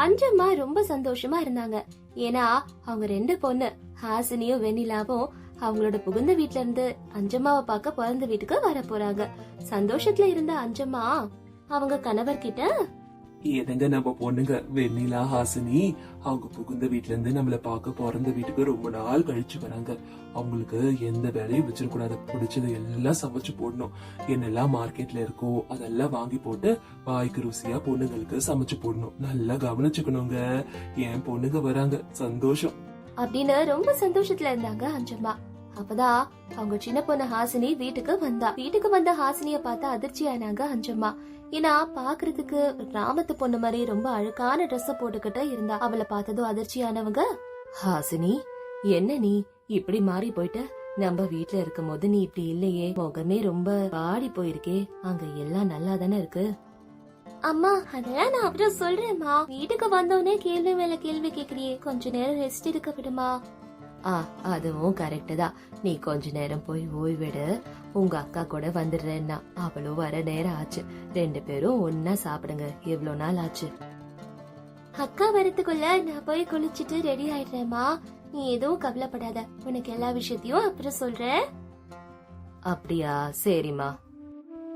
அஞ்சம்மா ரொம்ப சந்தோஷமா இருந்தாங்க. ஏன்னா அவங்க ரெண்டு பொண்ணு ஹாசினியும் வெண்ணிலாவும் அவங்களோட புகுந்த வீட்ல இருந்து அஞ்சம்மாவை பார்க்க பிறந்த வீட்டுக்கு வர போறாங்க. சந்தோஷத்துல இருந்த அஞ்சம்மா அவங்க கணவர்கிட்ட ஏதங்க நம்ம பொண்ணுங்க வெண்ணிலா ஹாசினி அவங்க புகுந்த வீட்ல இருந்து நம்மள பார்க்க பிறந்த வீட்டுக்கு ரொம்ப நாள் கழிச்சு வராங்க. அவங்களுக்கு எந்த வேலையும் வச்சிடக்கூடாது பிடிச்சது எல்லாம் சமைச்சு போடணும். என்னெல்லாம் மார்க்கெட்ல இருக்கோ அதெல்லாம் வாங்கி போட்டு வாய்க்கு ருசியா பொண்ணுங்களுக்கு சமைச்சு போடணும். நல்லா கவனிச்சுக்கணுங்க. என் பொண்ணுங்க வராங்க. சந்தோஷம். அப்படின்னு ரொம்ப சந்தோஷத்துல இருந்தாங்க அஞ்சம்மா. அப்பதான் அவங்க சின்ன பொண்ணு ஹாசினி வீட்டுக்கு வந்தா. வீட்டுக்கு வந்த ஹாசினிய பார்த்தா அதிர்ச்சி ஆனாங்க அஞ்சம்மா. ஏன்னா பாக்குறதுக்கு கிராமத்து பொண்ணு மாதிரி ரொம்ப அழுக்கான ட்ரெஸ் போட்டுக்கிட்டு இருந்தா. அவளை பார்த்ததும் அதிர்ச்சியானவங்க ஹாசினி என்ன நீ? இப்படி மாறி போயிட்ட? நம்ம வீட்டுல இருக்கும் போது நீ இப்படி இல்லையே. முகமே ரொம்ப பாடி போயிருக்கே. அங்க எல்லாம் நல்லா தானே இருக்கு? அம்மா அதெல்லாம் நான் அப்புறம் சொல்றேன்மா வீட்டுக்கு வந்தோடனே கேள்வி மேல கேள்வி கேக்குறியே. கொஞ்ச நேரம் ரெஸ்ட் எடுக்க விடுமா? ஆ அதுவும் கரெக்ட் தான். நீ கொஞ்ச நேரம் போய் ஓய்வெடு. உங்க அக்கா கூட வந்துடுறேன்னா அவளும் வர நேரம் ஆச்சு. ரெண்டு பேரும் ஒன்னா சாப்பிடுங்க. எவ்வளவு நாள் ஆச்சு? அக்கா வரதுக்குள்ள நான் போய் குளிச்சிட்டு ரெடி ஆயிடுறேம்மா. நீ எதுவும் கவலைப்படாத. உனக்கு எல்லா விஷயத்தையும் அப்புறம் சொல்றேன். அப்படியா? சரிம்மா.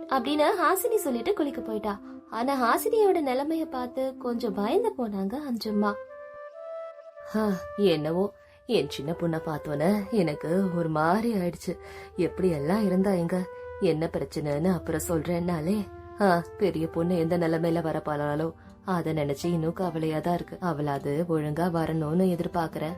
அப்படின்னு ஹாசினி சொல்லிட்டு குளிக்க போயிட்டா. ஆனா ஹாசினியோட நிலைமைய பார்த்து கொஞ்சம் பயந்து போனாங்க அஞ்சம்மா. ஹா, என்னவோ. என் சின்ன பொண்ணை பார்த்தோன்னே எனக்கு ஒரு மாதிரி ஆயிடுச்சு. எப்படி எல்லாம் இருந்தா எங்க என்ன பிரச்சனைன்னு அப்புறம் சொல்றேன்னாலே ஆ, பெரிய பொண்ணு எந்த நிலைமையில வரப்பாளாலோ அத நினைச்சு இன்னும் கவலையா தான் இருக்கு அவளாது ஒழுங்கா வரணும்னு எதிர்பார்க்கறேன்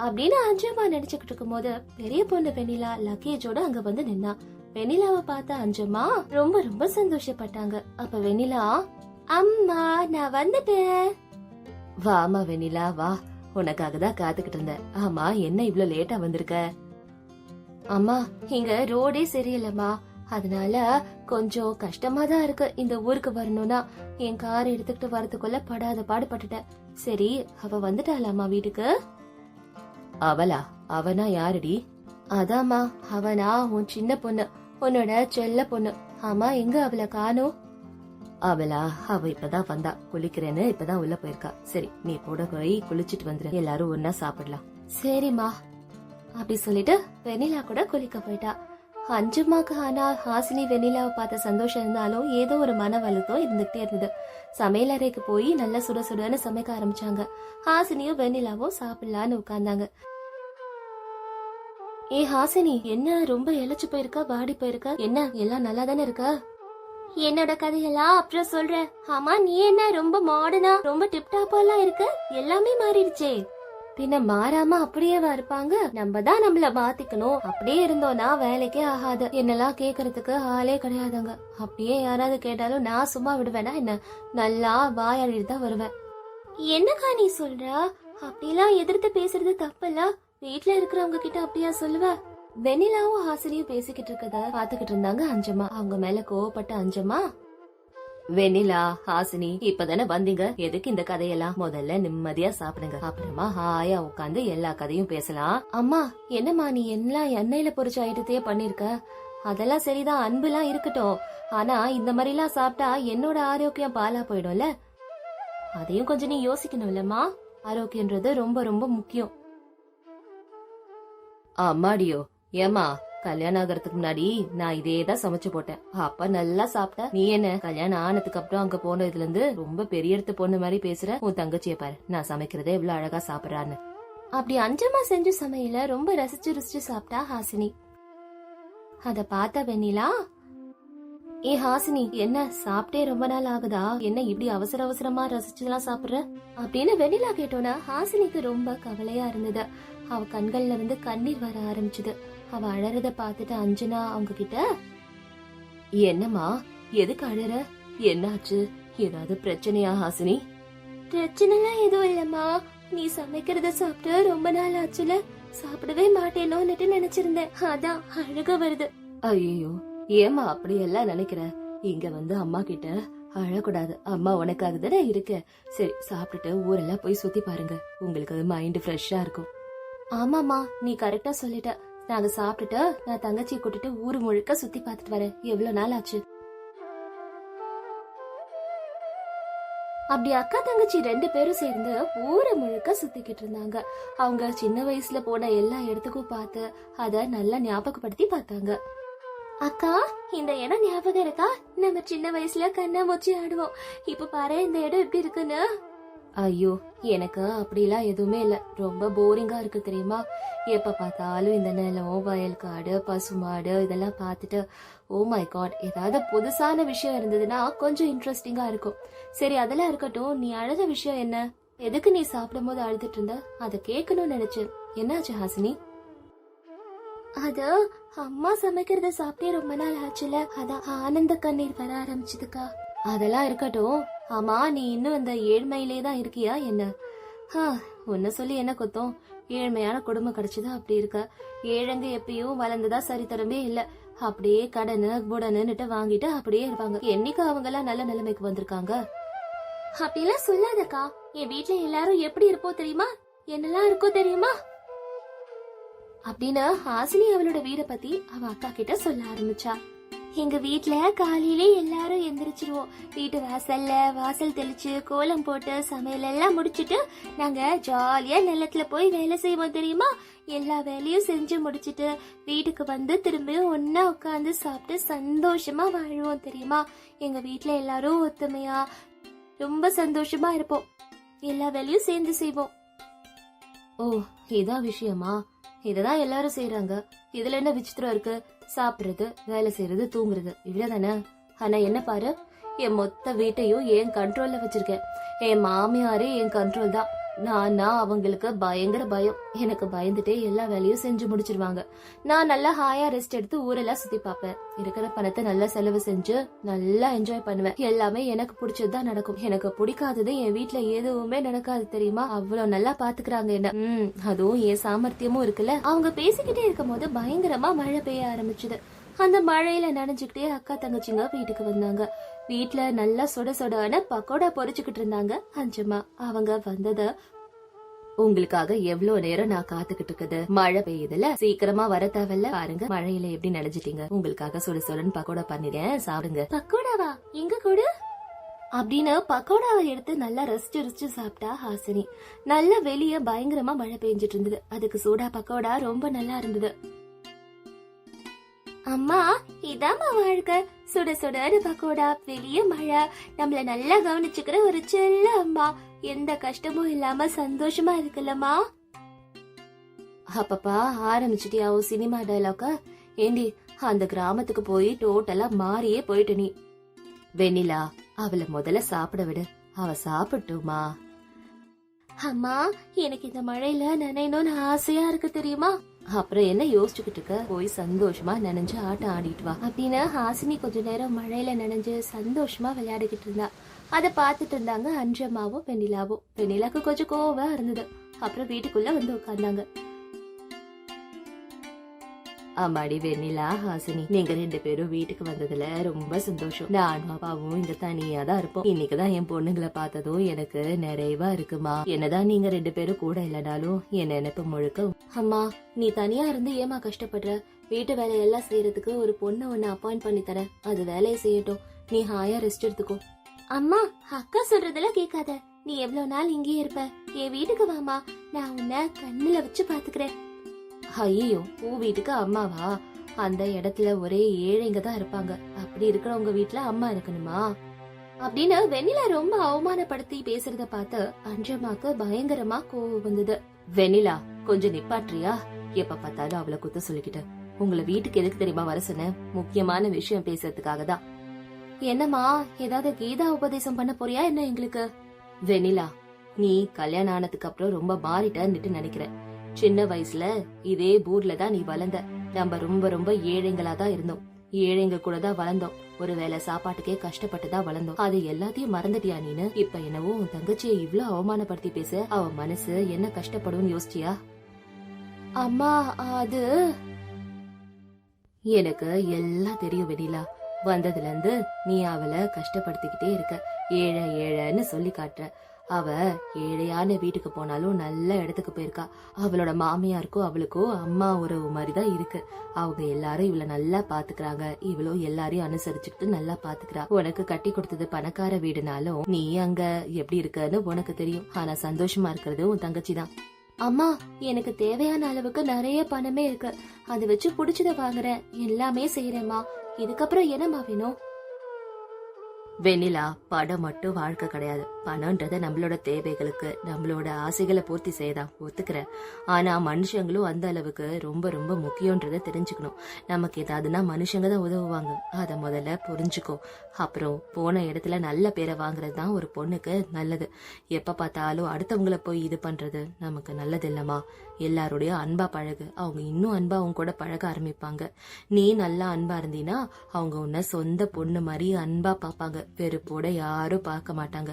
அப்படின்னு அஞ்சம்மா நினைச்சுக்கிட்டு இருக்கும்போது பெரிய பொண்ணு வெண்ணிலா லக்கேஜோட அங்க வந்து நின்னா. வெண்ணிலாவை பார்த்த அஞ்சம்மா ரொம்ப ரொம்ப சந்தோஷப்பட்டாங்க. அப்ப வெண்ணிலா அம்மா நான் வந்துட்டேன். வாமா வெண்ணிலா வா. உனக்காக தான் காத்துக்கிட்டு இருந்தேன். ஆமா என்ன இவ்ளோ லேட்டா வந்திருக்க? அம்மா இங்க ரோடே சரியில்லைம்மா. அதனால கொஞ்சம் கஷ்டமா தான் இருக்கு. இந்த ஊருக்கு வரணும்னா என் கார் எடுத்துக்கிட்டு வரதுக்குள்ள படாத பாடுபட்டுட்டேன். சரி அவ வந்துட்டாளாமா வீட்டுக்கு? அவளா? அவனா யாருடி? அதாம்மா அவனா உன் சின்ன பொண்ணு. உன்னோட செல்ல பொண்ணு. ஆமா எங்க அவளை காணும்? அவளா? அவ இப்பதான் வந்தா. குளிக்கிறேன்னு இப்பதான் உள்ள போயிருக்கா. சரி நீ கூட போய் குளிச்சிட்டு வந்துரு. எல்லாரும் ஒன்னா சாப்பிடலாம். சரிம்மா. அப்படி சொல்லிட்டு வெண்ணிலா கூட குளிக்க போயிட்டா. அஞ்சுமாக்கு ஆனா ஹாசினி வெண்ணிலாவை பார்த்த சந்தோஷம் இருந்தாலும் ஏதோ ஒரு மன வலுத்தம் இருந்துகிட்டே இருந்தது. சமையல் அறைக்கு போய் நல்லா சுட சுடன்னு சமைக்க ஆரம்பிச்சாங்க. ஹாசினியும் வெண்ணிலாவும் சாப்பிடலான்னு உட்கார்ந்தாங்க. ஏ ஹாசினி என்ன ரொம்ப இழைச்சு போயிருக்கா? பாடி போயிருக்கா? என்ன எல்லாம் நல்லா தானே இருக்கா? என்னோட கதையெல்லாம் அப்புறம் சொல்றேன் ஆமா நீ என்ன ரொம்ப மாடர்னா ரொம்ப டிப்டாப்பா எல்லாம் இருக்க? எல்லாமே மாறிடுச்சே. பின்ன மாறாம அப்படியேவா இருப்பாங்க? நம்ம தான் நம்மள மாத்திக்கணும். அப்படியே இருந்தோம்னா வேலைக்கே ஆகாது. என்னெல்லாம் கேக்குறதுக்கு ஆளே கிடையாதுங்க. அப்படியே யாராவது கேட்டாலும் நான் சும்மா விடுவேனா என்ன? நல்லா வாயாடிட்டு தான் வருவேன். என்னக்கா நீ சொல்ற? அப்படிலாம் எதிர்த்து பேசுறது தப்பல்ல. வீட்டுல இருக்கிறவங்க கிட்ட அப்படியா சொல்லுவேன் வெண்ணிலாவும் ஹாசினியும் பேசிக்கிட்டு இருக்கத பாத்துக்கிட்டு இருந்தாங்க அஞ்சம்மா. அவங்க மேல கோவப்பட்ட அஞ்சம்மா வெண்ணிலா ஹாசினி இப்பதானே வந்தீங்க? எதுக்கு இந்த கதையெல்லாம்? முதல்ல நிம்மதியா சாப்பிடுங்க. அப்புறமா ஹாயா உட்காந்து எல்லா கதையும் பேசலாம். அம்மா என்னம்மா நீ எல்லாம் எண்ணெயில பொறிச்ச ஐட்டத்தையே பண்ணிருக்க? அதெல்லாம் சரிதான் அன்புலாம் இருக்கட்டும். ஆனா இந்த மாதிரி எல்லாம் சாப்பிட்டா என்னோட ஆரோக்கியம் பாலா போயிடும்ல? அதையும் கொஞ்சம் நீ யோசிக்கணும் இல்லம்மா ஆரோக்கியன்றது ரொம்ப ரொம்ப முக்கியம். அம்மாடியோ ஏமா கல்யாணம் ஆகறதுக்கு முன்னாடி நான் இதே தான் சமைச்சு போட்டேன். அப்ப நல்லா சாப்பிட்ட நீ என்ன கல்யாணம் ஆனதுக்கு அப்புறம் அங்க போனதுல இருந்து ரொம்ப பெரிய இடத்து பொண்ணு மாதிரி பேசுற? உன் தங்கச்சிய பாரு நான் சமைக்கிறதே இவ்வளவு அழகா சாப்பிடறான்னு. அப்படி அஞ்சமா செஞ்ச சமையல ரொம்ப ரசிச்சு ருசிச்சு சாப்பிட்டா ஹாசினி. அத பார்த்த வெண்ணிலா ஏ ஹாசினி என்ன சாப்பிட்டே ரொம்ப நாள் ஆகுதா? என்ன இப்படி அவசர அவசரமா ரசிச்சுலாம் சாப்பிடுற? அப்படின்னு வெண்ணிலா கேட்டோன்னா ஹாசினிக்கு ரொம்ப கவலையா இருந்தது. அவ கண்கள்ல இருந்து கண்ணீர் வர ஆரம்பிச்சது. அவ அழறத பார்த்துட்டு அஞ்சனா அவங்க கிட்ட என்னம்மா எதுக்கு அழற? என்னாச்சு? ஏதாவது பிரச்சனையா ஹாசினி? பிரச்சனைலாம் எதுவும் இல்லம்மா. நீ சமைக்கிறத சாப்பிட்டு ரொம்ப நாள் ஆச்சுல. சாப்பிடவே மாட்டேனோன்னுட்டு நினைச்சிருந்தேன். அதான் அழக வருது. ஐயோ ஏமா அப்படி எல்லாம் நினைக்கிற? இங்க வந்து அம்மா கிட்ட அழக்கூடாது. அம்மா உனக்காக தானே இருக்க. சரி சாப்பிட்டுட்டு ஊரெல்லாம் போய் சுத்தி பாருங்க. உங்களுக்கு மைண்ட் ஃப்ரெஷ்ஷா இருக்கும். ஆமாமா நீ கரெக்டா சொல்லிட்ட. நாங்க சாப்பிட்டுட்டு நான் தங்கச்சியை கூட்டிட்டு ஊரு முழுக்க சுத்தி பார்த்துட்டு வரேன். எவ்வளவு நாள் ஆச்சு? அப்படி அக்கா தங்கச்சி ரெண்டு பேரும் சேர்ந்து ஊரை முழுக்க சுத்திக்கிட்டு இருந்தாங்க. அவங்க சின்ன வயசுல போன எல்லா இடத்துக்கும் பார்த்து அத நல்லா ஞாபகப்படுத்தி பார்த்தாங்க. அக்கா இந்த இடம் ஞாபகம் இருக்கா? நம்ம சின்ன வயசுல கண்ணா மூச்சி ஆடுவோம். இப்ப பாரு இந்த இடம் எப்படி இருக்குன்னு. ஐயோ எனக்கு அப்படிலாம் எதுவுமே இல்ல. ரொம்ப போரிங்கா இருக்கு தெரியுமா? எப்ப பார்த்தாலும் இந்த நிலம் வயல் காடு பசுமாடு இதெல்லாம் பார்த்துட்டு ஓ மை காட் ஏதாவது புதுசான விஷயம் இருந்ததுன்னா கொஞ்சம் இன்ட்ரெஸ்டிங்கா இருக்கும். சரி அதெல்லாம் இருக்கட்டும். நீ அழுத விஷயம் என்ன? எதுக்கு நீ சாப்பிடும் போது அழுதுட்டு இருந்த? அதை கேட்கணும்னு நினைச்சேன் என்னாச்சு ஹாசினி? அது அம்மா சமைக்கிறத சாப்பிட்டே ரொம்ப நாள் ஆச்சுல. அதான் ஆனந்த கண்ணீர் வர ஆரம்பிச்சதுக்கா. அதெல்லாம் இருக்கட்டும். ஆமா நீ இன்னும் அந்த ஏழ்மையிலே தான் இருக்கியா? என்ன? ஹா, உன்னை சொல்லி என்ன குத்தம்? ஏழ்மையான குடும்பம் கிடைச்சது அப்படி இருக்க. ஏழங்க எப்பயும் வளர்ந்ததா சரித்தரமே இல்ல. அப்படியே கடனு புடனுன்னுட்டு வாங்கிட்டு அப்படியே இருப்பாங்க. என்னைக்கு அவங்க எல்லாம் நல்ல நிலைமைக்கு வந்திருக்காங்க? அப்படிலாம் சொல்லாதக்கா. என் வீட்ல எல்லாரும் எப்படி இருப்போம் தெரியுமா? என்னெல்லாம் இருக்கோ தெரியுமா? அப்படின்னு ஹாசினி அவளோட வீட பத்தி அவ அக்கா கிட்ட சொல்ல ஆரம்பிச்சா. எங்க வீட்ல காலையிலே எல்லாரும் எந்திரிச்சிருவோம். வீட்டு வாசல்ல வாசல் தெளிச்சு கோலம் போட்டு சமையல் எல்லாம் முடிச்சிட்டு நாங்க ஜாலியா நிலத்துல போய் வேலை செய்வோம் தெரியுமா? எல்லா வேலையும் செஞ்சு முடிச்சிட்டு வீட்டுக்கு வந்து திரும்பியும் ஒன்னா உட்காந்து சாப்பிட்டு சந்தோஷமா வாழ்வோம் தெரியுமா? எங்க வீட்ல எல்லாரும் ஒத்துமையா ரொம்ப சந்தோஷமா இருப்போம். எல்லா வேலையும் சேர்ந்து செய்வோம். ஓ இதான் விஷயமா? இதுதான் எல்லாரும் செய்யறாங்க இதுல என்ன விசித்திரம் இருக்கு? சாப்பிடுறது வேலை செய்யறது தூங்குறது. இவ்வளவுதானே ஆனா என்ன பாரு? என் மொத்த வீட்டையும் என் கண்ட்ரோல்ல வச்சிருக்கேன். என் மாமியாரே என் கண்ட்ரோல் தான். நானா அவங்களுக்கு பயங்கர பயம். எனக்கு பயந்துட்டே எல்லா வேலையும் செஞ்சு முடிச்சிருவாங்க. நான் நல்லா ஹாயா ரெஸ்ட் எடுத்து ஊரெல்லாம் சுத்தி பார்ப்பேன். இருக்கிற பணத்தை நல்லா செலவு செஞ்சு நல்லா என்ஜாய் பண்ணுவேன். எல்லாமே எனக்கு பிடிச்சதுதான் நடக்கும். எனக்கு பிடிக்காதது என் வீட்டுல எதுவுமே நடக்காது தெரியுமா? அவ்வளவு நல்லா பாத்துக்கிறாங்க என்ன. ம் அதுவும் என் சாமர்த்தியமும் இருக்குல்ல. அவங்க பேசிக்கிட்டே இருக்கும் போது பயங்கரமா மழை பெய்ய ஆரம்பிச்சுது. அந்த மழையில நனைஞ்சுக்கிட்டே அக்கா தங்கச்சிங்க வீட்டுக்கு வந்தாங்க. வீட்டுல நல்லா சுட சுடான பக்கோடா பொறிச்சுக்கிட்டு இருந்தாங்க அஞ்சம்மா. அவங்க வந்தத உங்களுக்காக எவ்வளவு நேரம் நான் காத்துக்கிட்டு இருக்குது? மழை பெய்யுதுல சீக்கிரமா வர தேவையில்ல. பாருங்க மழையில எப்படி நினைச்சிட்டீங்க உங்களுக்காக சுட சுடன்னு பக்கோடா பண்ணிட்டேன் சாப்பிடுங்க. பக்கோடாவா? எங்க கூட? அப்படின்னு பக்கோடாவை எடுத்து நல்லா ரசிச்சு ரசிச்சு சாப்பிட்டா ஹாசினி. நல்லா வெளியே பயங்கரமா மழை பெஞ்சிட்டு இருந்தது. அதுக்கு சூடா பக்கோடா ரொம்ப நல்லா இருந்தது. அம்மா இதாம்மா வாழ்க்கை. சுட சுடன்னு பக்கோடா வெளிய மழை. நம்மள நல்லா கவனிச்சுக்கிற ஒரு செல்ல அம்மா. எந்த கஷ்டமும் இல்லாம சந்தோஷமா இருக்குல்லம்மா அப்பப்பா ஆரம்பிச்சிட்டியா உன் சினிமா டைலாக்க ஏண்டி அந்த கிராமத்துக்கு போய் டோட்டலா மாறியே போயிட்ட நீ. வெண்ணிலா அவளை முதல்ல சாப்பிட விடு. அவ சாப்பிட்டுமா? அம்மா எனக்கு இந்த மழையில நினைணும்னு ஆசையா இருக்கு தெரியுமா? அப்புறம் என்ன யோசிச்சுக்கிட்டு இருக்க? போய் சந்தோஷமா நினைஞ்சு ஆட்டம் ஆடிட்டு வா. அப்படின்னு ஹாசினி கொஞ்ச நேரம் மழையில நினைஞ்சு சந்தோஷமா விளையாடிக்கிட்டு இருந்தா. அதை பார்த்துட்டு இருந்தாங்க அஞ்சம்மாவும் வெண்ணிலாவும். வெண்ணிலாக்கு கொஞ்சம் கோவம் இருந்தது. அப்புறம் வீட்டுக்குள்ள வந்து உட்கார்ந்தாங்க. ஆமாடி வெண்ணிலா ஹாசினி. நீங்க ரெண்டு பேரும் வீட்டுக்கு வந்ததுல ரொம்ப சந்தோஷம். நானும் அப்பாவும் இங்க தனியா தான் இருப்போம். இன்னைக்குதான் என் பொண்ணுங்களை பார்த்ததும் எனக்கு நிறைவா இருக்குமா. என்னதான் நீங்க ரெண்டு பேரும் கூட இல்லனாலும் என் நினைப்பு முழுக்க அம்மா நீ தனியா இருந்து ஏமா கஷ்டப்படுற? வீட்டு வேலையெல்லாம் செய்யறதுக்கு ஒரு பொண்ணை ஒன்னு அப்பாயிண்ட் பண்ணி தரேன். அது வேலையை செய்யட்டும். நீ ஹாயா ரெஸ்ட் எடுத்துக்கோ. அம்மா அக்கா சொல்றதெல்லாம் கேட்காத. நீ எவ்வளவு நாள் இங்கேயே இருப்ப. என் வீட்டுக்கு வாமா நான் உன்னை கண்ணுல வச்சு பாத்துக்கிறேன் ஐயோ பூ வீட்டுக்கு அம்மாவா? அந்த இடத்துல ஒரே ஏழைங்க தான் இருப்பாங்க. அப்படி இருக்கிறவங்க வீட்டுல அம்மா இருக்கணுமா? அப்படின்னு வெண்ணிலா ரொம்ப அவமானப்படுத்தி பேசுறத பார்த்து அஞ்சம்மாக்கு பயங்கரமா கோவம் வந்தது. வெண்ணிலா கொஞ்சம் நிப்பாட்றியா எப்ப பார்த்தாலும் அவளை குத்த சொல்லிக்கிட்டு உங்களை வீட்டுக்கு எதுக்கு தெரியுமா வர சொன்னேன் முக்கியமான விஷயம் பேசுறதுக்காக தான். என்னம்மா ஏதாவது கீதா உபதேசம் பண்ண போறியா என்ன எங்களுக்கு? வெண்ணிலா நீ கல்யாணம் ஆனதுக்கு அப்புறம் ரொம்ப மாறிட்டன்னுட்டு நினைக்கிறேன். சின்ன வயசுல இதே ஊர்ல தான் நீ வளர்ந்த நம்ம ரொம்ப ரொம்ப ஏழைங்களா தான் இருந்தோம். ஏழைங்க கூட தான் வளர்ந்தோம் ஒருவேளை சாப்பாட்டுக்கே கஷ்டப்பட்டு தான் வளர்ந்தோம் அது எல்லாத்தையும் மறந்துட்டியா நீனு? இப்ப என்னவோ உன் தங்கச்சியை இவ்ளோ அவமானப்படுத்தி பேச. அவ மனசு என்ன கஷ்டப்படும்னு யோசிச்சியா? அம்மா அது எனக்கு எல்லாம் தெரியும் வெனிலா வந்ததுல இருந்து நீ அவளை கஷ்டப்படுத்திக்கிட்டே இருக்க. ஏழை ஏழைன்னு சொல்லி காட்டுற. அவ ஏழையான வீட்டுக்கு போனாலும் நல்ல இடத்துக்கு போயிருக்கா. அவளோட மாமியாருக்கோ அவளுக்கோ அம்மா உறவு மாதிரி தான் இருக்கு. அவங்க எல்லாரும் இவள நல்லா பாத்துக்கறாங்க. இவளோ எல்லாரையும் அனுசரிச்சுக்கிட்டு நல்லா பாத்துக்கிறா. உனக்கு கட்டி கொடுத்தது பணக்கார வீடுனாலும் நீ அங்க எப்படி இருக்கன்னு உனக்கு தெரியும். ஆனா சந்தோஷமா இருக்கிறது உன் தங்கச்சி தான் அம்மா எனக்கு தேவையான அளவுக்கு நிறைய பணமே இருக்கு. அதை வச்சு புடிச்சத வாங்குறேன். எல்லாமே செய்யறேம்மா இதுக்கப்புறம் என்னம்மா வேணும்? வெண்ணிலா பணம் மட்டும் வாழ்க்கை கிடையாது. பணம்ன்றத நம்மளோட தேவைகளுக்கு நம்மளோட ஆசைகளை பூர்த்தி செய்யதான் ஒத்துக்கிறேன். ஆனா மனுஷங்களும் அந்த அளவுக்கு ரொம்ப ரொம்ப முக்கியன்றத தெரிஞ்சுக்கணும். நமக்கு ஏதாவதுன்னா மனுஷங்க தான் உதவுவாங்க. அதை முதல்ல புரிஞ்சுக்கோ. அப்புறம் போன இடத்துல நல்ல பேரை வாங்குறது தான் ஒரு பொண்ணுக்கு நல்லது. எப்ப பார்த்தாலும் அடுத்தவங்கள போய் இது பண்றது நமக்கு நல்லது இல்லம்மா. எல்லாருடைய அன்பா பழகு. அவங்க இன்னும் அன்பா அவங்க கூட பழக ஆரம்பிப்பாங்க. நீ நல்லா அன்பா இருந்தீனா அவங்க உன்னை சொந்த பொண்ணு மாதிரி அன்பா பார்ப்பாங்க. வெறுப்போட யாரும் பார்க்க மாட்டாங்க.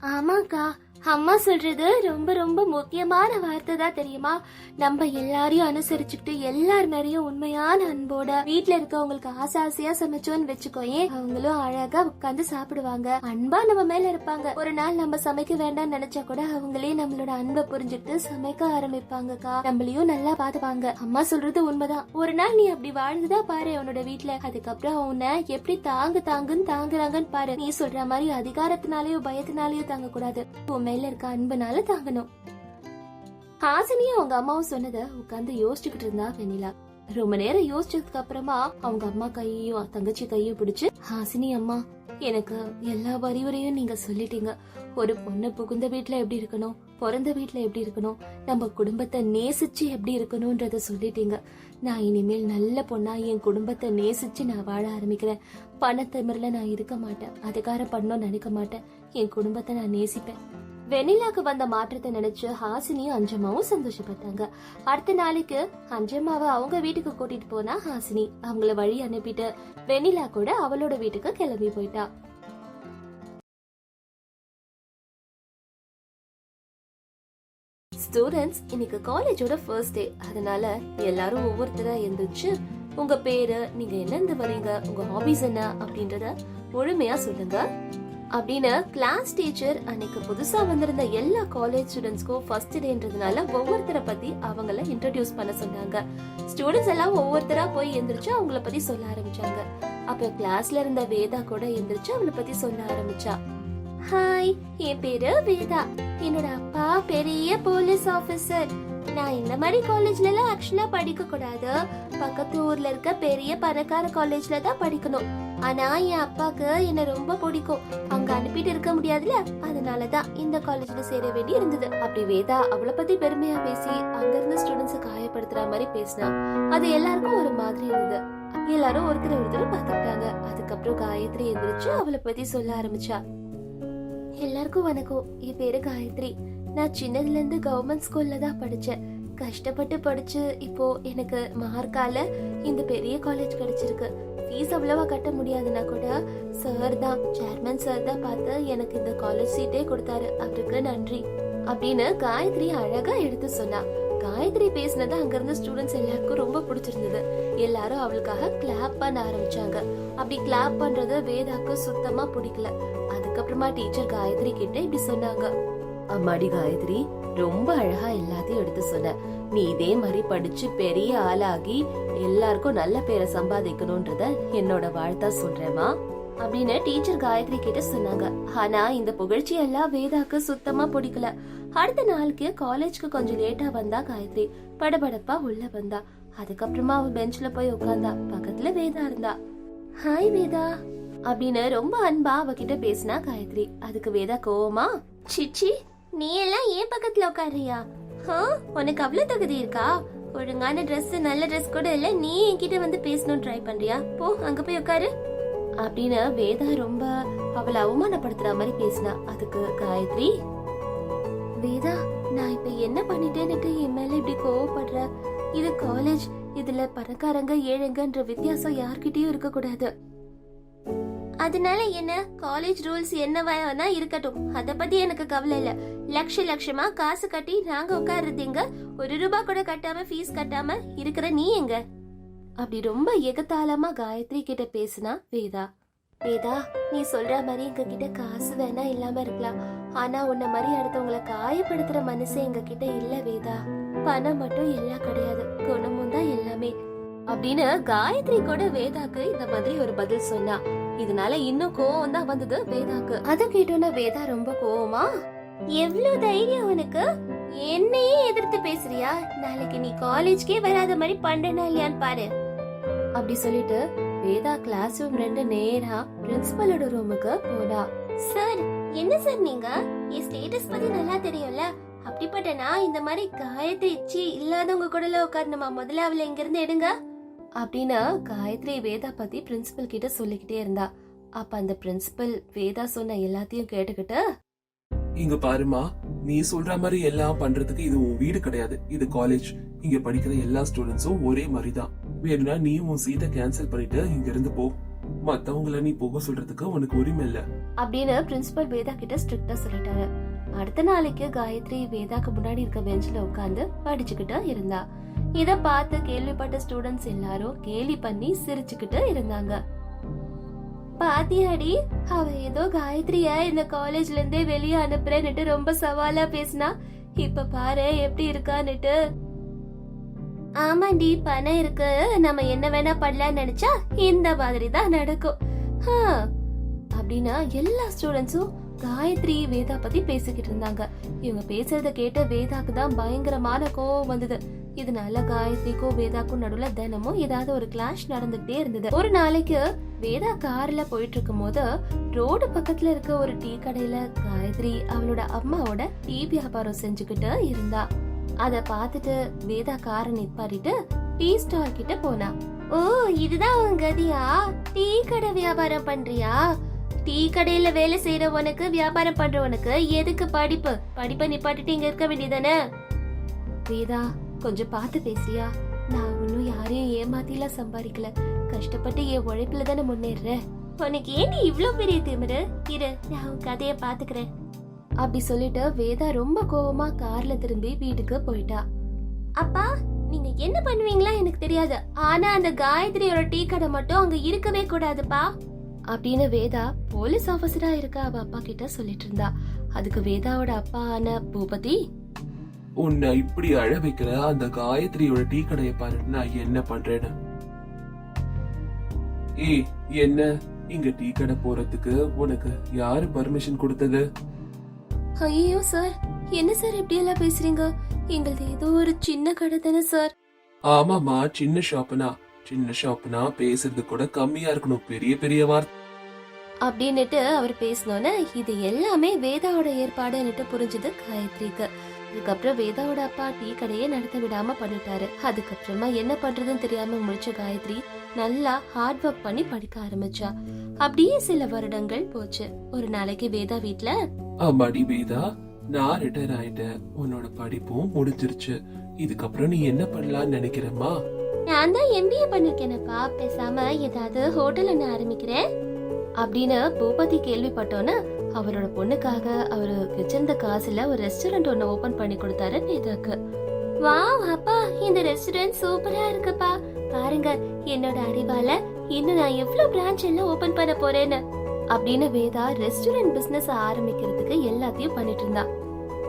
ஆமாக்கா அம்மா சொல்றது ரொம்ப ரொம்ப முக்கியமான வார்த்தை தான் தெரியுமா? நம்ம எல்லாரையும் அனுசரிச்சுக்கிட்டு எல்லார் மேலயும் உண்மையான அன்போட வீட்டுல இருக்கவங்களுக்கு ஆசை ஆசையா சமைச்சோன்னு வச்சுக்கோயே அவங்களும் அழகா உட்காந்து சாப்பிடுவாங்க. அன்பா நம்ம மேல இருப்பாங்க. ஒரு நாள் நம்ம சமைக்க வேண்டாம்னு நினைச்சா கூட அவங்களே நம்மளோட அன்பை புரிஞ்சுக்கிட்டு சமைக்க ஆரம்பிப்பாங்கக்கா. நம்மளையும் நல்லா பாத்துப்பாங்க. அம்மா சொல்றது உண்மைதான். ஒரு நாள் நீ அப்படி வாழ்ந்துதான் பாரு உன்னோட வீட்டுல அதுக்கப்புறம் உன்னை எப்படி தாங்கு தாங்குன்னு தாங்குறாங்கன்னு பாரு. நீ சொல்ற மாதிரி அதிகாரத்தினாலயோ பயத்தினாலயோ தாங்க கூடாது மேல இருக்க அன்புனால தாங்கணும். ஹாசினியும் அவங்க அம்மாவும் சொன்னதை உட்கார்ந்து யோசிச்சுக்கிட்டு இருந்தா வெண்ணிலா. ரொம்ப நேரம் யோசிச்சதுக்கு அப்புறமா அவங்க அம்மா கையையும் தங்கச்சி கையும் பிடிச்சு ஹாசினி அம்மா எனக்கு எல்லா வரிவரையும் நீங்க சொல்லிட்டீங்க. ஒரு பொண்ணு புகுந்த வீட்டுல எப்படி இருக்கணும் பிறந்த வீட்டுல எப்படி இருக்கணும் நம்ம குடும்பத்தை நேசிச்சு எப்படி இருக்கணும்ன்றத சொல்லிட்டீங்க. நான் இனிமேல் நல்ல பொண்ணா என் குடும்பத்தை நேசிச்சு நான் வாழ ஆரம்பிக்கிறேன். பணத்திமிரில நான் இருக்க மாட்டேன். அதிகாரம் பண்ணணும்னு நினைக்க மாட்டேன். என் குடும்பத்தை நான் நேசிப்பேன். வெண்ணிலாக்கு வந்த மாற்றத்தை நினைச்சு ஹாசினியும் அஞ்சம்மாவும் சந்தோஷப்பட்டாங்க. அடுத்த நாளைக்கு அஞ்சம்மாவை அவங்க வீட்டுக்கு கூட்டிட்டு போனா ஹாசினி. அவங்கள வழி அனுப்பிட்டு வெண்ணிலா கூட அவளோட வீட்டுக்கு கிளம்பி போயிட்டா. ஸ்டூடெண்ட்ஸ் இன்னைக்கு காலேஜோட ஃபர்ஸ்ட் டே அதனால எல்லாரும் ஒவ்வொருத்தரா எந்திரிச்சு உங்க பேரு நீங்க என்ன வரீங்க உங்க ஹாபிஸ் என்ன அப்படின்றத முழுமையா சொல்லுங்க. அப்படின்னு கிளாஸ் டீச்சர் அன்னைக்கு புதுசா வந்திருந்த எல்லா காலேஜ் ஸ்டூடெண்ட்ஸ்க்கும் ஃபர்ஸ்ட் டேன்றதுனால ஒவ்வொருத்தரை பத்தி அவங்கள இன்ட்ரடியூஸ் பண்ண சொன்னாங்க. ஸ்டூடெண்ட்ஸ் எல்லாம் ஒவ்வொருத்தரா போய் எந்திரிச்சு அவங்கள பத்தி சொல்ல ஆரம்பிச்சாங்க. அப்ப கிளாஸ்ல இருந்த வேதா கூட எந்திரிச்சு அவளை பத்தி சொல்ல ஆரம்பிச்சா. ஹாய் என் பேரு வேதா. என்னோட அப்பா பெரிய போலீஸ் ஆபீசர் நான் இந்த மாதிரி காலேஜ்ல எல்லாம் ஆக்சுவலா படிக்க கூடாது. பக்கத்து ஊர்ல இருக்க பெரிய பணக்கார காலேஜ்ல தான் படிக்கணும். ஆனா என் அப்பாக்கு என்ன ரொம்ப பிடிக்கும். அங்க அனுப்பிட்டு இருக்க முடியாதுல அதனாலதான் இந்த காலேஜ்ல சேர வேண்டி இருந்தது. அப்படி வேதா அவளை பத்தி பெருமையா பேசி அங்க இருந்த ஸ்டூடெண்ட்ஸ காயப்படுத்துற மாதிரி பேசினா அது எல்லாருக்கும் ஒரு மாதிரி இருந்தது. எல்லாரும் ஒருத்தர் ஒருத்தர் பாத்துக்கிட்டாங்க அதுக்கப்புறம் காயத்ரி எந்திரிச்சு அவளை பத்தி சொல்ல ஆரம்பிச்சா. எல்லாருக்கும் வணக்கம். என் பேரு காயத்ரி. நான் சின்னதுல இருந்து கவர்மெண்ட் ஸ்கூல்ல தான் படிச்சேன். கஷ்டப்பட்டு படிச்சு இப்போ எனக்கு மார்க்கால இந்த பெரிய காலேஜ் கிடைச்சிருக்கு. ஃபீஸ் அவ்வளவா கட்ட முடியாதுன்னா கூட சார் தான் சேர்மன் சார் தான் பார்த்து எனக்கு இந்த காலேஜ் சீட்டே கொடுத்தாரு. அவருக்கு நன்றி. அப்படின்னு காயத்ரி அழகா எடுத்து சொன்னா. காயத்ரி பேசினது அங்க இருந்த ஸ்டூடெண்ட்ஸ் எல்லாருக்கும் ரொம்ப பிடிச்சிருந்தது. எல்லாரும் அவளுக்காக கிளாப் பண்ண ஆரம்பிச்சாங்க. அப்படி கிளாப் பண்றது வேதாக்கு சுத்தமா பிடிக்கல. அதுக்கப்புறமா டீச்சர் காயத்ரி கிட்ட இப்படி சொன்னாங்க. அம்மாடி காயத்ரி ரொம்ப அழகா எல்லாத்தையும் எடுத்து சொன்ன. நீ இதே மாதிரி படிச்சு பெரிய ஆளாகி எல்லாருக்கும் நல்ல பேரை சம்பாதிக்கணும்ன்றத என்னோட வாழ்த்தா சொல்றேமா அப்படின்னு டீச்சர் காயத்ரி கிட்ட சொன்னாங்க. ஆனா இந்த புகழ்ச்சி எல்லாம் வேதாக்கு சுத்தமா பிடிக்கல. அடுத்த நாளுக்கு காலேஜ்க்கு கொஞ்சம் லேட்டா வந்தா காயத்ரி படபடப்பா உள்ள வந்தா. அதுக்கப்புறமா அவ பெஞ்ச்ல போய் உட்கார்ந்தா பக்கத்துல வேதா இருந்தா. ஹாய் வேதா. அப்படின்னு ரொம்ப அன்பா அவகிட்ட பேசினா காயத்ரி. அதுக்கு வேதா கோவமா சிச்சி நீ எல்லாம் ஏன் பக்கத்துல உட்காருறியா? ஹா உனக்கு அவ்வளவு தகுதி இருக்கா? ஒழுங்கான ட்ரெஸ் நல்ல ட்ரெஸ் கூட இல்ல நீ என்கிட்ட வந்து பேசணும் ட்ரை பண்றியா? போ அங்க போய் உட்காரு. அப்படின்னு வேதா ரொம்ப அவளை அவமானப்படுத்துற மாதிரி பேசினா. அதுக்கு காயத்ரி வேதா நான் இப்ப என்ன பண்ணிட்டேன்னுட்டு என் மேல இப்படி கோவப்படுற? இது காலேஜ் இதுல பணக்காரங்க ஏழைங்கன்ற வித்தியாசம் யார்கிட்டயும் இருக்க கூடாது அதனால என்ன? காலேஜ் ரூல்ஸ் என்னவா வேணா இருக்கட்டும். அத பத்தி எனக்கு கவலை இல்ல. லட்ச லட்சமா காசு கட்டி நாங்க உட்காருறதுங்க ஒரு ரூபா கூட கட்டாம ஃபீஸ் கட்டாம இருக்கிற நீ எங்க? அப்படி ரொம்ப எகத்தாளமா காயத்ரி கிட்ட பேசினா வேதா. வேதா நீ சொல்ற மாதிரி எங்க கிட்ட காசு வேணா இல்லாம இருக்கலாம். ஆனா உன்ன மாதிரி அடுத்தவங்களை காயப்படுத்துற மனசு எங்க கிட்ட இல்ல வேதா. பணம் மட்டும் எல்லாம் கிடையாது. குணமும் தான் எல்லாமே. அப்படின்னு காயத்ரி கூட வேதாக்கு இந்த மாதிரி ஒரு பதில் சொன்னா. இதனால இன்னும் கோவம் தான் வந்தது வேதாக்கு. அத கேட்டோன்னா வேதா ரொம்ப கோவமா? எவ்வளவு தைரியம் உனக்கு என்னையே எதிர்த்து பேசுறியா? நாளைக்கு நீ காலேஜ்க்கே வராத மாதிரி பண்றேனா இல்லையான்னு பாரு. அப்படி சொல்லிட்டு வேதா கிளாஸ் ரூம் ரெண்டு நேரா பிரின்சிபலோட ரூமுக்கு போனா. சார் என்ன சார் நீங்க? என் ஸ்டேட்டஸ் பத்தி நல்லா தெரியும்ல. அப்படிப்பட்ட நான் இந்த மாதிரி காயத்ரி இச்சி இல்லாதவங்க கூட உட்காரணுமா? முதல்ல அவளை இங்க இருந்து எடுங்க. அப்படின்னு காயத்ரி வேதா பத்தி பிரின்சிபல் கிட்ட சொல்லிக்கிட்டே இருந்தா. அப்ப அந்த பிரின்சிபல் வேதா சொன்ன எல்லாத்தையும் கேட்டுக்கிட்டு இங்க பாருமா நீ சொல்ற மாதிரி எல்லாம் பண்றதுக்கு இது உன் வீடு கிடையாது. இது காலேஜ் இங்க படிக்கிற எல்லா ஸ்டூடெண்ட்ஸும் ஒரே மாதிரி தான் வேணும்னா நீ உன் சீட்டை கேன்சல் பண்ணிட்டு இங்க இருந்து போ. மத்தவங்கள நீ போக சொல்றதுக்கு உனக்கு உரிமை இல்ல. அப்படின்னு பிரின்சிபல் வேதா கிட்ட ஸ்ட்ரிக்டா சொல்லிட்டாரு. அடுத்த நாளைக்கு காயத்ரி வேதாக்கு முன்னாடி இருக்க பெஞ்ச்ல உட்கார்ந்து படிச்சுக்கிட்டு இருந்தா. இத பார்த்து கேள்விப்பட்ட ஸ்டூடெண்ட்ஸ் எல்லாரும் கேலி பண்ணி சிரிச்சுக்கிட்டு இருந்தாங்க. பாத்தியாடி அவ ஏதோ காயத்ரிய இந்த காலேஜ்ல இருந்தே வெளியே அனுப்புறேன்னுட்டு ரொம்ப சவாலா பேசினா இப்ப பாரு எப்படி இருக்கான்னுட்டு. ஆமாண்டி பணம் இருக்கு. நம்ம என்ன வேணா பண்ணலாம்னு நினைச்சா இந்த மாதிரி தான் நடக்கும் அப்படின்னா எல்லா ஸ்டூடெண்ட்ஸும் காயத்ரி வேதா பத்தி பேசிக்கிட்டு இருந்தாங்க. இவங்க பேசுறத கேட்ட வேதாக்கு தான் பயங்கரமான கோவம் வந்தது. இதனால காயத்ரிக்கும் வேதாக்கும் நடுவுல தினமும் ஏதாவது ஒரு கிளாஷ் நடந்துகிட்டே இருந்தது. ஒரு நாளைக்கு வேதா கார்ல போயிட்டு இருக்கும் போது ரோடு பக்கத்துல இருக்க ஒரு டீ கடையில காயத்ரி அவளோட அம்மாவோட டீ வியாபாரம் செஞ்சுக்கிட்டு இருந்தா. அத பார்த்துட்டு வேதா காரை நிப்பாட்டிட்டு டீ ஸ்டால் கிட்ட போனா. ஓ இதுதான் உன் கதியா? டீ கடை வியாபாரம் பண்றியா? டீ கடையில வேலை செய்யற உனக்கு வியாபாரம் பண்றவனுக்கு எதுக்கு படிப்பு? படிப்பை நிப்பாட்டிட்டு இங்க இருக்க வேண்டியதானே வேதா கொஞ்சம் பார்த்து பேசியா நான் இன்னும் யாரையும் ஏமாத்திலாம் சம்பாதிக்கல. கஷ்டப்பட்டு என் உழைப்புல தானே முன்னேறேன் உனக்கு ஏண்டி இவ்வளோ பெரிய திமிரு? இரு நான் உன் கதைய பாத்துக்கிறேன் அப்படி சொல்லிட்டு வேதா ரொம்ப கோவமா கார்ல திரும்பி வீட்டுக்கு போயிட்டா. அப்பா நீங்க என்ன பண்ணுவீங்களா எனக்கு தெரியாது. ஆனா அந்த காயத்ரியோட டீ கடை மட்டும் அங்க இருக்கவே கூடாதுப்பா. அப்படின்னு வேதா போலீஸ் ஆபீசரா இருக்க அவ அப்பா கிட்ட சொல்லிட்டு இருந்தா. அதுக்கு வேதாவோட அப்பா ஆன பூபதி உன்னை இப்படி அழ வைக்கிற அந்த காயத்ரியோட டீ கடையை பாரு நான் என்ன பண்றேன்னு. ஏய் என்ன? இங்க டீ கடை போறதுக்கு உனக்கு யாரு பர்மிஷன் கொடுத்தது? ஐயோ சார். என்ன சார் இப்படி எல்லாம் பேசுறீங்க? எங்களது ஏதோ ஒரு சின்ன கடை தானே சார். ஆமாமா சின்ன ஷாப்புனா. சின்ன ஷாப்புனா பேசுறது கூட கம்மியா இருக்கணும். பெரிய பெரிய வார்த்தை. அப்படின்னுட்டு அவர் பேசினோன்னே இது எல்லாமே வேதாவோட ஏற்பாடுன்னுட்டு புரிஞ்சது காயத்ரிக்கு. அதுக்கப்புறம் வேதாவோட அப்பா டீ கடையே நடத்த விடாம பண்ணிட்டாரு. அதுக்கப்புறமா என்ன பண்றதுன்னு தெரியாம முடிச்ச காயத்ரி நல்லா ஹார்ட் ஒர்க் பண்ணி படிக்க ஆரம்பிச்சா. அப்படியே சில வருடங்கள் போச்சு. ஒரு நாளைக்கு வேதா வீட்ல ஆமாடி வேதா நான் ரிட்டையர் ஆயிட்டேன். உன்னோட படிப்பும் முடிஞ்சிருச்சு. இதுக்கப்புறம் நீ என்ன பண்ணலாம்னு நினைக்கிறம்மா? நான் தான் எம்பிஏ பண்ணிருக்கேனப்பா. பேசாம ஏதாவது ஹோட்டல் ஒன்று ஆரம்பிக்கிறேன். அப்படின்னு பூபதி கேள்விப்பட்டோன்னு அவரோட பொண்ணுக்காக அவரு வச்சிருந்த காசுல ஒரு ரெஸ்டாரண்ட் ஒன்று ஓபன் பண்ணி கொடுத்தாரு நேதாக்கு. வாவ் அப்பா இந்த ரெஸ்டாரண்ட் சூப்பரா இருக்குப்பா. பாருங்க என்னோட அறிவால இன்னும் நான் எவ்வளவு பிரான்ச் எல்லாம் ஓபன் பண்ண போறேன்னு. அப்படின்னு வேதா ரெஸ்டாரண்ட் பிசினஸ் ஆரம்பிக்கிறதுக்கு எல்லாத்தையும் பண்ணிட்டு இருந்தா.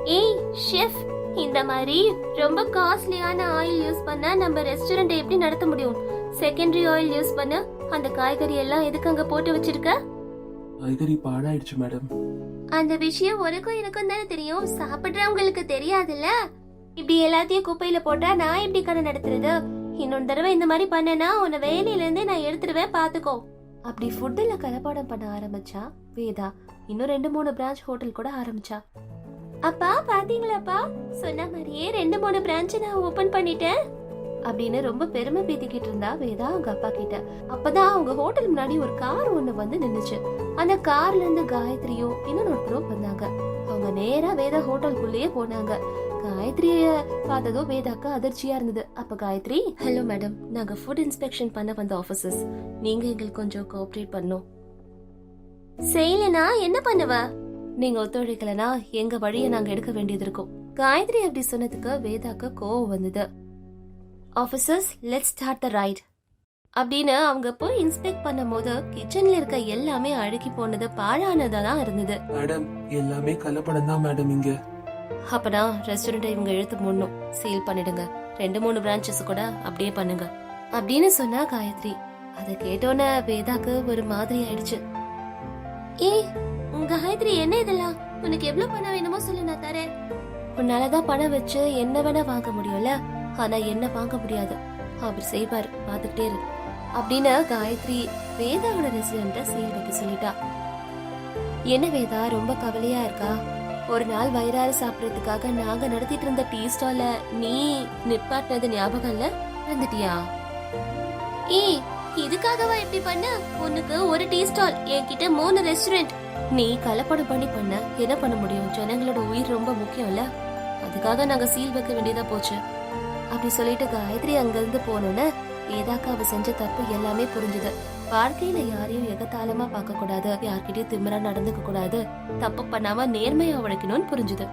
ஏய் ஷெஃப் இந்த மாதிரி ரொம்ப காஸ்ட்லியான ஆயில் யூஸ் பண்ணா நம்ம ரெஸ்டாரண்ட் எப்படி நடத்த முடியும்? செகண்டரி ஆயில் யூஸ் பண்ண அந்த காய்கறி எல்லாம் எதுக்கு அங்க போட்டு வச்சிருக்க? காய்கறி பாழாயிடுச்சு மேடம். அந்த விஷயம் உனக்கும் எனக்கும் தானே தெரியும்? சாப்பிடுறவங்களுக்கு தெரியாதுல்ல? இப்படி எல்லாத்தையும் குப்பையில போட்டா நான் எப்படி கடை நடத்துறது? இன்னொரு தடவை இந்த மாதிரி பண்ணனா உன்னை வேலையில இருந்தே நான் எடுத்துருவேன் பாத்துக்கோ அப்படி ஃபுட்டுல கலப்படம் பண்ண ஆரம்பிச்சா வேதா இன்னும் ரெண்டு மூணு பிரான்ச் ஹோட்டல் கூட ஆரம்பிச்சா. அப்பா பாத்தீங்களாப்பா? சொன்ன மாதிரியே ரெண்டு மூணு பிரான்ச் நான் ஓபன் பண்ணிட்டேன். அப்படின்னு ரொம்ப பெருமை பேத்திக்கிட்டு இருந்தா வேதா அவங்க அப்பா கிட்ட. அப்பதான் அவங்க ஹோட்டல் முன்னாடி ஒரு கார் ஒண்ணு வந்து நின்னுச்சு. அந்த கார்ல இருந்து காயத்ரியும் இன்னொருத்தரும் வந்தாங்க. அவங்க நேரா வேதா ஹோட்டலுக்குள்ளேயே போனாங்க. காயத்ரிய பார்த்ததும் வேதாக்கு அதிர்ச்சியா இருந்தது. அப்ப காயத்ரி ஹலோ மேடம் நாங்க ஃபுட் இன்ஸ்பெக்ஷன் பண்ண வந்த ஆபீசர்ஸ் நீங்க எங்களுக்கு கொஞ்சம் கோஆப்ரேட் பண்ணும். செய்யலனா என்ன பண்ணுவ? நீங்க ஒத்துழைக்கலனா எங்க வழியை நாங்க எடுக்க வேண்டியது இருக்கும். காயத்ரி அப்படி சொன்னதுக்கு வேதாக்கு கோவம் வந்தது. Officers let start the right அப்படின்னு அவங்க போய் இன்ஸ்பெக்ட் பண்ணும்போது கிச்சன்ல இருக்க எல்லாமே அழுகி போனது பாழானதா தான் இருந்தது. மேடம் எல்லாமே கலப்படம் தான் மேடம் இங்க. அப்பனா ரெஸ்டாரண்ட்டை இவங்க இழுத்து மூடணும். சீல் பண்ணிடுங்க. ரெண்டு மூணு பிரான்ச்சஸ் கூட அப்படியே பண்ணுங்க. அப்படின்னு சொன்னா காயத்ரி. அதை கேட்டோன்னே வேதாக்கு ஒரு மாதிரி ஆயிடுச்சு. ஏய் காயத்ரி என்ன இதெல்லாம்? உனக்கு எவ்வளவு பணம் வேணுமோ சொல்லு நான் தரேன். உன்னாலதான் பணம் வச்சு என்ன வேணா வாங்க முடியும்ல? ஆனா என்ன வாங்க முடியாது. அவர் செய்வார் பார்த்துக்கிட்டே இரு. அப்படின்னு காயத்ரி வேதாவோட ரெசிடென்ட்ட சீல் வைக்க சொல்லிட்டா. என்ன வேதா ரொம்ப கவலையா இருக்கா? ஒரு நாள் வயிறாறு சாப்பிடறதுக்காக நாங்க நடத்திட்டு இருந்த டீ ஸ்டால நீ நிப்பாட்டினது ஞாபகம் இல்ல? நடந்துட்டியா ஏய் இதுக்காகவா இப்படி பண்ண? உனக்கு ஒரு டீ ஸ்டால் என்கிட்ட மூணு ரெஸ்டாரண்ட் நீ கலப்படம் பண்ணி பண்ண என்ன பண்ண முடியும்? ஜனங்களோட உயிர் ரொம்ப முக்கியம்ல. அதுக்காக நாங்க சீல் வைக்க வேண்டியதா போச்சு. அப்படி சொல்லிட்டு காயத்ரி அங்கிருந்து போனோன்னு வேதாக்கா அவ செஞ்ச தப்பு எல்லாமே புரிஞ்சுது. வாழ்க்கையில யாரையும் எகத்தாளமா பார்க்க கூடாது யார்கிட்டயும் திமிரா நடந்துக்க கூடாது தப்பு பண்ணாம நேர்மையா உழைக்கணும்னு புரிஞ்சுது.